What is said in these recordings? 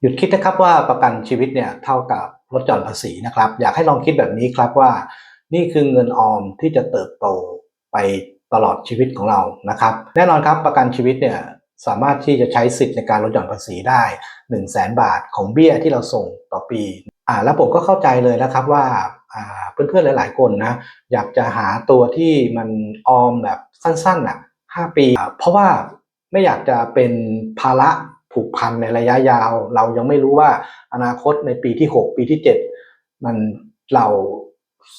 หยุดคิดนะครับว่าประกันชีวิตเนี่ยเท่ากับลดหย่อนภาษีนะครับ อยากให้ลองคิดแบบนี้ครับว่า นี่คือเงินออมที่จะเติบโตไปตลอดชีวิตของเรานะครับ แน่นอนครับประกันชีวิตเนี่ยสามารถที่จะใช้สิทธิ์ในการลดหย่อนภาษีได้ 1 0 0 0 0แบาทของเบี้ยที่เราส่งต่อปีอ่าแล้วผมก็เข้าใจเลยนะครับว่าอ่าเพื่อนๆหลาย ๆ คนนะอยากจะหาตัวที่มันออมแบบสั้นๆอะ5ปี เพราะว่าไม่อยากจะเป็นภาระ ผูกพันในระยะยาว เรายังไม่รู้ว่าอนาคตในปีที่ 6 ปีที่ 7 มันเรา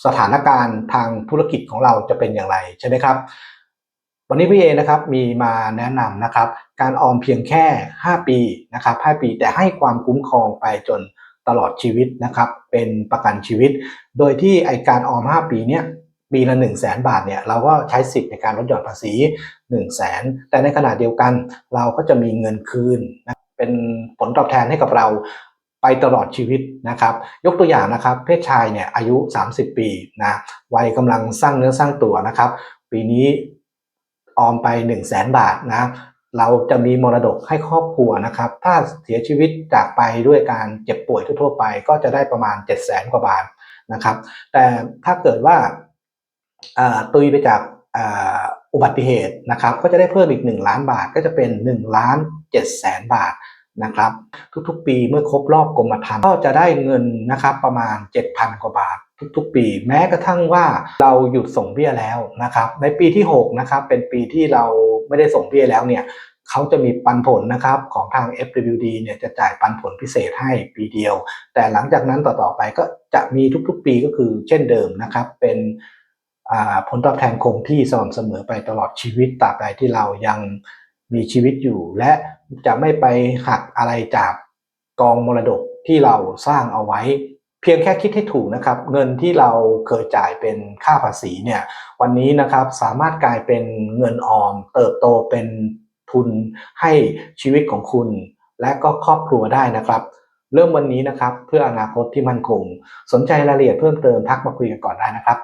สถานการณ์ทางธุรกิจของเราจะเป็นอย่างไรใช่ไหมครับ วันนี้พี่เอนะครับมีมาแนะนำนะครับ การออมเพียงแค่ 5 ปีนะครับ5ปีแต่ให้ความคุ้มครองไปจนตลอดชีวิตนะครับ เป็นประกันชีวิต โดยที่ไอการออม 5 ปีเนี้ย ปีละ1 0 0 0 0แบาทเนี่ยเราก็ใช้สิทธิ์ในการลดหย่อนภาษี 1 0 0 0 0แแต่ในขณะเดียวกันเราก็จะมีเงินคืนนะเป็นผลตอบแทนให้กับเราไปตลอดชีวิตนะครับ ยกตัวอย่างนะครับ เพศชายเนี่ยอายุ 30 ปีนะวัยกำลังสร้างเนื้อสร้างตัวนะครับ ปีนี้ออมไป 1 0 0 0 0แบาทนะเราจะมีมรดกให้ครอบครัวนะครับ ถ้าเสียชีวิตจากไปด้วยการเจ็บป่วยทั่วไป ก็จะได้ประมาณ 7 0 0 0 0 0 กว่าบาทนะครับ แต่ถ้าเกิดว่า ตุยไปจากอุบัติเหตุนะครับก็จะได้เพิ่มอีก 1 ล้านบาทก็จะเป็น1ล้าน7แสนบาทนะครับทุกๆ ปีเมื่อครบรอบกรมธรรม์ก็จะได้เงินนะครับประมาณ 7,000 กว่าบาท ทุกๆ ปี แม้กระทั่งว่าเราหยุดส่งเบี้ยแล้วนะครับในปีที่6นะครับเป็นปีที่เราไม่ได้ส่งเบี้ยแล้วเนี่ยเขาจะมีปันผลนะครับของทาง FWD เนี่ยจะจ่ายปันผลพิเศษให้ปีเดียว แต่หลังจากนั้นต่อๆไปก็จะมีทุกๆ ปีก็คือเช่นเดิมนะครับเป็น ผลตอบแทนคงที่สม่ำเสมอไปตลอดชีวิตตราบใดที่เรายังมีชีวิตอยู่ และจะไม่ไปหักอะไรจากกองมรดกที่เราสร้างเอาไว้ เพียงแค่คิดให้ถูกนะครับ เงินที่เราเคยจ่ายเป็นค่าภาษีเนี่ยวันนี้นะครับสามารถกลายเป็นเงินออม เติบโตเป็นทุนให้ชีวิตของคุณ และก็ครอบครัวได้นะครับเริ่มวันนี้นะครับเพื่ออนาคตที่มั่นคง สนใจรายละเอียดเพิ่มเติมทักมาคุยกันก่อนได้นะครับ